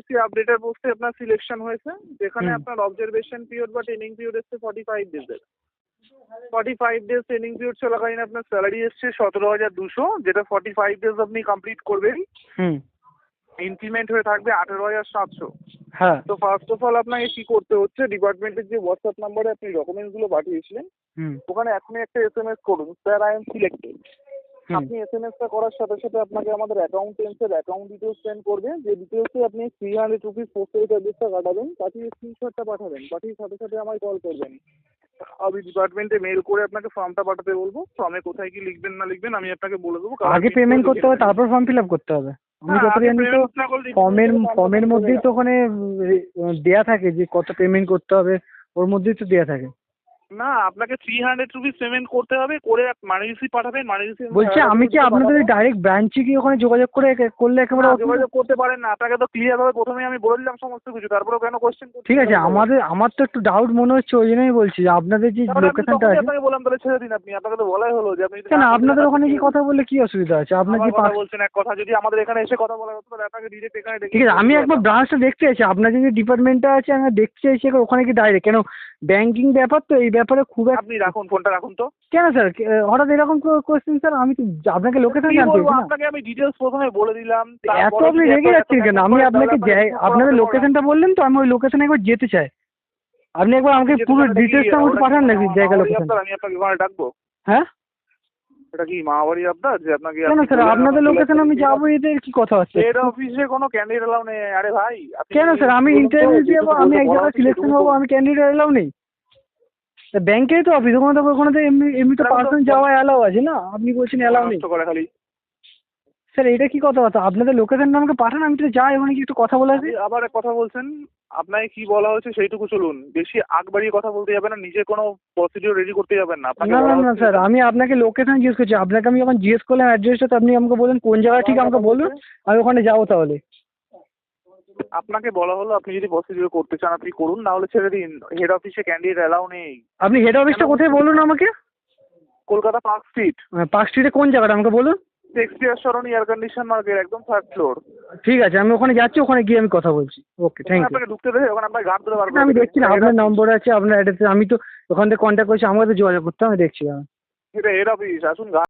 KYC আপডেটের পোস্টে আপনার সিলেকশন হয়েছে যেখানে আপনার অবজারভেশন পিরিয়ড বা ট্রেনিং পিরিয়ড এসছে forty five ডেজের forty five days training period চলাকালীন আপনার স্যালারি এসছে সতেরো হাজার দুশো যেটা ফর্টি ফাইভ ডেজ আপনি কমপ্লিট করবেন। হুম। ইনক্রিমেন্ট হয়ে থাকবে আঠেরো হাজার সাতশো। হ্যাঁ। তো ফার্স্ট অফ অল আপনাকে কি করতে হচ্ছে ডিপার্টমেন্টের যে হোয়াটসঅ্যাপ নাম্বারে আপনি ডকুমেন্টসগুলো পাঠিয়েছিলেন ওখানে এখনই একটা এস এম এস করুন স্যার আই এম সিলেক্টেড আপনি এস এম এসটা করার সাথে সাথে আপনাকে আমাদের অ্যাকাউন্টেন্সের অ্যাকাউন্ট ডিটেলস সেন্ড করবে। যে ডিটেলসে আপনি থ্রি হান্ড্রেড রুপিস পোস্ট চার্জেসটা কাটাবেন পাঠিয়ে স্ক্রিনশটটা পাঠাবেন। পাঠিয়ে সাথে সাথে আমায় কল করবেন। আমি ডিপার্টমেন্টে মেল করে আপনাকে ফর্মটা পাঠাতে বলব। ফর্মে কোথায় কি লিখবেন না লিখবেন আমি আপনাকে বলে দেবো। আগে পেমেন্ট করতে হবে তারপর ফর্ম ফিল আপ করতে হবে। আমি হ্যাঁ, যতটা জানি তো ফর্মের ফর্মের মধ্যেই তো ওখানে দেয়া থাকে যে কত পেমেন্ট করতে হবে ওর মধ্যেই তো দেয়া থাকে। না আপনাকে থ্রি হান্ড্রেড রুপিস পেমেন্ট করতে হবে করে মানি রিসিপ্ট পাঠাবেন মানি রিসিপ্ট বলছি আমি কি আপনাদের ডাইরেক্ট ব্রাঞ্চে কি ওখানে যোগাযোগ করে করলে একেবারে যোগাযোগ করতে পারেন না আপনাকে তো ক্লিয়ার ভাবে প্রথমেই আমি বলে দিলাম সমস্ত কিছু তারপরেও কেন কোশ্চেন ঠিক আছে আমাদের আমার তো একটু ডাউট মনে হচ্ছে ওই জন্যই বলছি যে আপনাদের যে লোকেশনটা আছে আপনাকে বললাম তাহলে ছেড়ে দিন আপনি আপনাকে তো বলাই হলো যে আপনি না আপনাদের ওখানে কি কথা বললে কি অসুবিধা আছে? আপনার কি কথা বলছেন এক কথা যদি আমাদের এখানে এসে কথা বলা হতো তাহলে আপনাকে ডিরেক্ট এখানে ঠিক আছে আমি একবার ব্রাঞ্চটা দেখতে চাইছি আপনার যে ডিপার্টমেন্টটা আছে আমি দেখতে চাইছি ওখানে কি ডাইরেক্ট কেন ব্যাংকিং ব্যাপার তো এই ব্যাপারে খুব আপনি রাখুন ফোনটা রাখুন তো। কেন স্যার হঠাৎ এরকম কোশ্চেন স্যার আমি তো আপনাকে লোকেশন জানতে না। আপনাকে আমি ডিটেলস প্রথমে বলে দিলাম এত আপনি রেগে যাচ্ছেন কেন? আমি আপনাকে আপনাদের লোকেশনটা বললেন তো আমি ওই লোকেশনে একবার যেতে চাই। আপনি একবার আমাকে পুরো ডিটেলসটা আমাকে পাঠান নাকি? জায়গা লোকেশন? আমি আপনাকে ওখানে ডাকবো। হ্যাঁ? এটা কি মামাবাড়ি আবদার যে আপনাকে কেন স্যার আপনাদের লোকেশন আমি যাব এদের কি কথা হচ্ছে? হেড অফিসে কোনো ক্যান্ডিডেট এলাও নেই। আরে ভাই কেন স্যার আমি ইন্টারভিউ দিয়ে আমি এক জায়গায় সিলেকশন হব আমি ক্যান্ডিডেট এলাও নেই? ব্যাংকেই তো অফিস ওখানে তো ওখানে তো এমনি এমনি তো স্যার, পার্সন যাওয়া অ্যালাও আছে না? আপনি বলছেন অ্যালাও নেই। স্যার এটা কি কথা কথা আপনাদের লোকেশনটা আমাকে পাঠান আমি তো যাই ওখানে কি একটু কথা বলে আসি। আবার কথা বলছেন আপনাকে কি বলা হয়েছে সেইটুকু চলুন। বেশি আগ বাড়িয়ে কথা বলতে যাবেন না নিজে কোনো প্রসিডিওর রেডি করতে যাবেন না। না না না স্যার আমি আপনাকে লোকেশন জিজ্ঞেস করছি। আপনাকে আমি যখন জিজ্ঞেস করলাম অ্যাড্রেসটা তো আপনি আমাকে বললেন কোন জায়গায় ঠিক আমাকে বলুন। আমি ওখানে যাব তাহলে। আপনাকে বলা হলো আপনি যদি প্রসিডিওর করতে চান আপনি করুন না হলে ছেড়ে দিন। হেড অফিসে ক্যান্ডিডেট অ্যালাউ নেই। আপনি হেড অফিসটা কোথায় বলুন আমাকে? কলকাতা পার্ক স্ট্রিট পার্ক স্ট্রিটে কোন জায়গাটা আমাকে বলুন? শেক্সপিয়ার সরণি এয়ার কন্ডিশন মার্কেট একদম থার্ড ফ্লোর ঠিক আছে আমি ওখানে যাচ্ছি ওখানে গিয়ে আমি কথা বলছি। ওকে থ্যাংক ইউ আপনাকে ঢুকতে দেবে ওখানে আপনার ঘাট ধরে বার আমি দেখছি না আপনার নম্বর আছে আপনার অ্যাড্রেস আমি তো ওখান থেকে কন্ট্যাক্ট করছি আমাকে তো যোগাযোগ করতে আমি দেখছি। এটা হেড অফিস আসুন